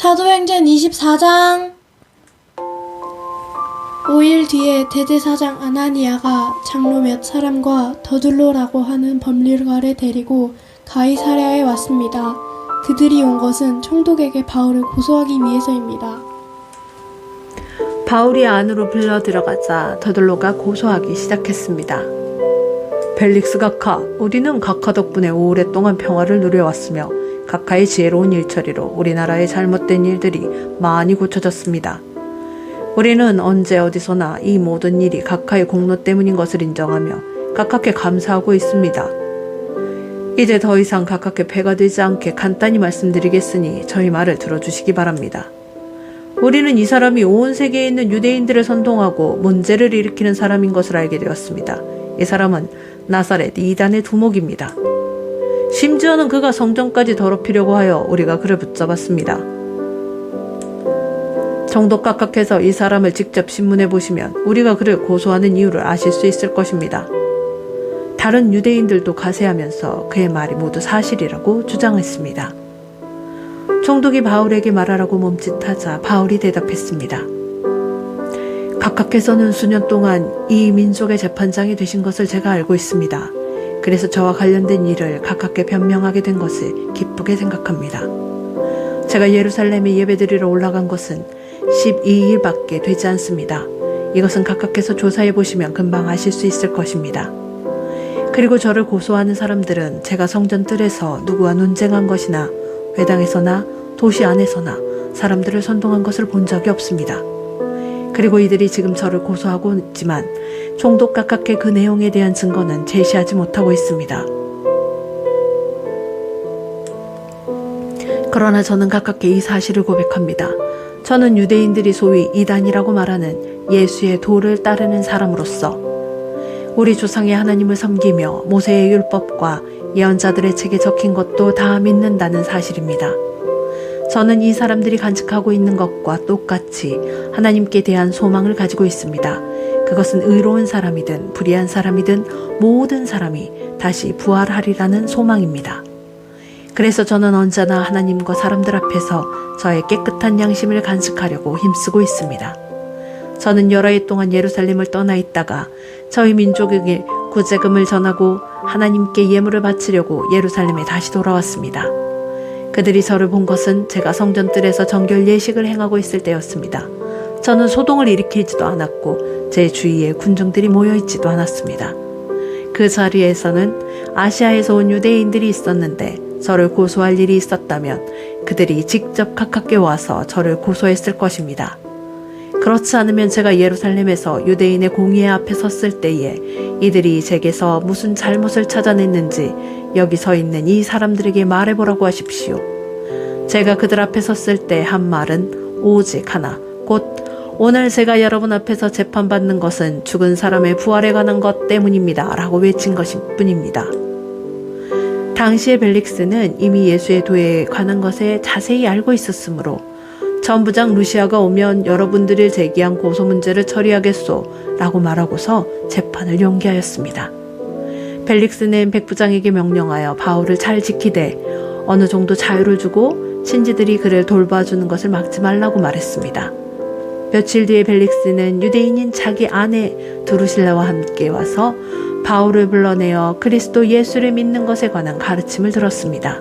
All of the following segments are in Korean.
사도행전 24장 5일 뒤에 대제사장 아나니아가 장로 몇 사람과 더둘로라고 하는 법률가를 데리고 가이사랴에 왔습니다. 그들이 온 것은 총독에게 바울을 고소하기 위해서입니다. 바울이 안으로 불러 들어가자 더들로가 고소하기 시작했습니다. 벨릭스 각하, 우리는 각하 덕분에 오랫동안 평화를 누려왔으며 각하의 지혜로운 일처리로 우리나라의 잘못된 일들이 많이 고쳐졌습니다. 우리는 언제 어디서나 이 모든 일이 각하의 공로 때문인 것을 인정하며 각하께 감사하고 있습니다. 이제 더 이상 각하께 폐가 되지 않게 간단히 말씀드리겠으니 저희 말을 들어주시기 바랍니다. 우리는 이 사람이 온 세계에 있는 유대인들을 선동하고 문제를 일으키는 사람인 것을 알게 되었습니다. 이 사람은 나사렛 이단의 두목입니다. 심지어는 그가 성전까지 더럽히려고 하여 우리가 그를 붙잡았습니다. 정독 각각해서 이 사람을 직접 신문해 보시면 우리가 그를 고소하는 이유를 아실 수 있을 것입니다. 다른 유대인들도 가세하면서 그의 말이 모두 사실이라고 주장했습니다. 총독이 바울에게 말하라고 멈칫하자 바울이 대답했습니다. 각각께서는 수년 동안 이 민족의 재판장이 되신 것을 제가 알고 있습니다. 그래서 저와 관련된 일을 각각께 변명하게 된 것을 기쁘게 생각합니다. 제가 예루살렘에 예배드리러 올라간 것은 12일밖에 되지 않습니다. 이것은 각각께서 조사해 보시면 금방 아실 수 있을 것입니다. 그리고 저를 고소하는 사람들은 제가 성전 뜰에서 누구와 논쟁한 것이나 회당에서나 도시 안에서나 사람들을 선동한 것을 본 적이 없습니다. 그리고 이들이 지금 저를 고소하고 있지만 총독 각각의 그 내용에 대한 증거는 제시하지 못하고 있습니다. 그러나 저는 가깝게 이 사실을 고백합니다. 저는 유대인들이 소위 이단이라고 말하는 예수의 도를 따르는 사람으로서 우리 조상의 하나님을 섬기며 모세의 율법과 예언자들의 책에 적힌 것도 다 믿는다는 사실입니다. 저는 이 사람들이 간직하고 있는 것과 똑같이 하나님께 대한 소망을 가지고 있습니다. 그것은 의로운 사람이든 불의한 사람이든 모든 사람이 다시 부활하리라는 소망입니다. 그래서 저는 언제나 하나님과 사람들 앞에서 저의 깨끗한 양심을 간직하려고 힘쓰고 있습니다. 저는 여러 해 동안 예루살렘을 떠나 있다가 저희 민족에게 구제금을 전하고 하나님께 예물을 바치려고 예루살렘에 다시 돌아왔습니다. 그들이 저를 본 것은 제가 성전 뜰에서 정결 예식을 행하고 있을 때였습니다. 저는 소동을 일으키지도 않았고 제 주위에 군중들이 모여 있지도 않았습니다. 그 자리에서는 아시아에서 온 유대인들이 있었는데 저를 고소할 일이 있었다면 그들이 직접 가깝게 와서 저를 고소했을 것입니다. 그렇지 않으면 제가 예루살렘에서 유대인의 공의회 앞에 섰을 때에 이들이 제게서 무슨 잘못을 찾아냈는지 여기 서 있는 이 사람들에게 말해보라고 하십시오. 제가 그들 앞에 섰을 때 한 말은 오직 하나, 곧 오늘 제가 여러분 앞에서 재판받는 것은 죽은 사람의 부활에 관한 것 때문입니다. 라고 외친 것일 뿐입니다. 당시의 벨릭스는 이미 예수의 도에 관한 것에 자세히 알고 있었으므로 전부장 루시아가 오면 여러분들이 제기한 고소 문제를 처리하겠소 라고 말하고서 재판을 연기하였습니다. 벨릭스는 백부장에게 명령하여 바울을 잘 지키되 어느 정도 자유를 주고 신지들이 그를 돌봐주는 것을 막지 말라고 말했습니다. 며칠 뒤에 벨릭스는 유대인인 자기 아내 두루실라와 함께 와서 바울을 불러내어 그리스도 예수를 믿는 것에 관한 가르침을 들었습니다.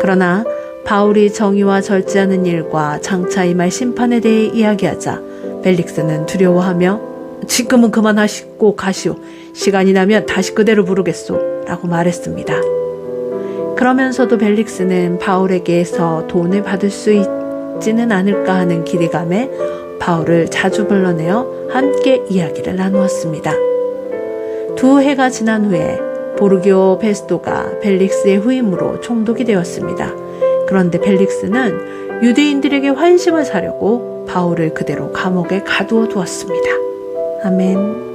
그러나 바울이 정의와 절제하는 일과 장차 임할 심판에 대해 이야기하자 벨릭스는 두려워하며 지금은 그만하시고 가시오. 시간이 나면 다시 그대로 부르겠소. 라고 말했습니다. 그러면서도 벨릭스는 바울에게서 돈을 받을 수 있지는 않을까 하는 기대감에 바울을 자주 불러내어 함께 이야기를 나누었습니다. 두 해가 지난 후에 보르기오 페스토가 벨릭스의 후임으로 총독이 되었습니다. 그런데 벨릭스는 유대인들에게 환심을 사려고 바울을 그대로 감옥에 가두어 두었습니다. 아멘.